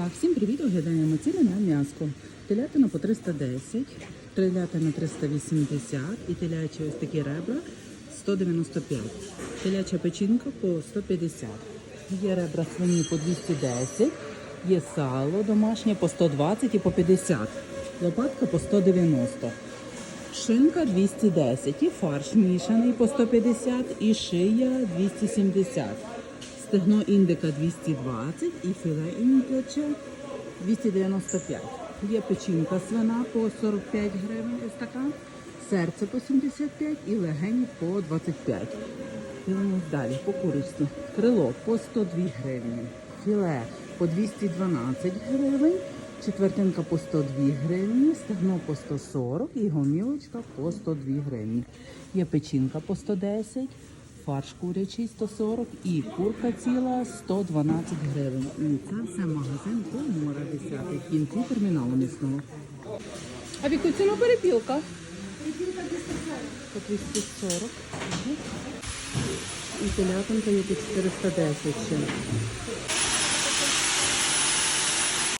Так, всім привіт, оглядаємо ціни на м'яско. Телятина по 310, телятина 380 і телячі ось такі ребра 195. Теляча печінка по 150. Є ребра свині по 210, є сало домашнє по 120 і по 50. Лопатка по 190. Шинка 210 і фарш мішаний по 150 і шия 270. Стегно індика 220 і філе індича 295. Є печінка свина по 45 гривень, ось така. Серце по 75 і легені по 25. Дивимось далі по курочці. Крило по 102 гривні. Філе по 212 гривень. Четвертинка по 102 гривні, стегно по 140 і гомілочка по 102 гривні. Є печінка по 110, фарш курячий 140 і курка ціла 112 гривень. І це все магазин Комора 10 в кінці терміналу місного. А в яку ціну перепілка? По 240. Мгм. І телятинка є по 410 ще.